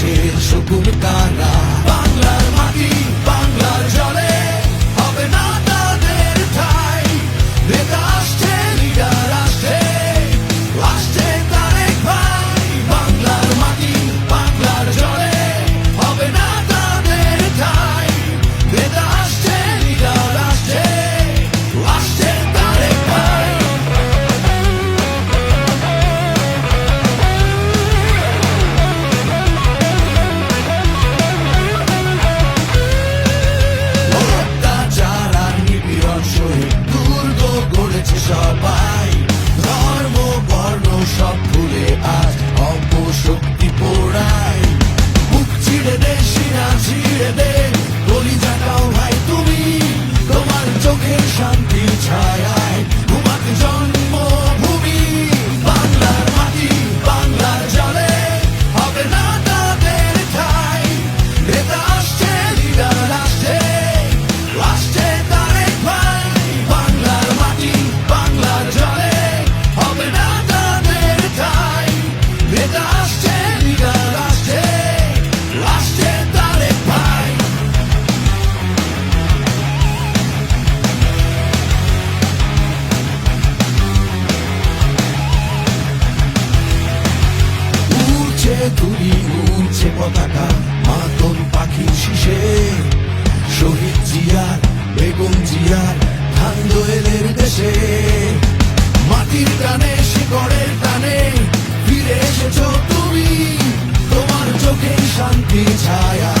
আকাশে সবুজ তারা it's all তুলি উড়ছে পতাকা মাতন পাখির শিশে শহীদ জিয়ার, বেগম জিয়ার খান দোয়েলের দেশে। মাটির টানে, শিকড়ের টানে ফিরে এসেছ তুমি। তোমার চোখে শান্তি ছায়া।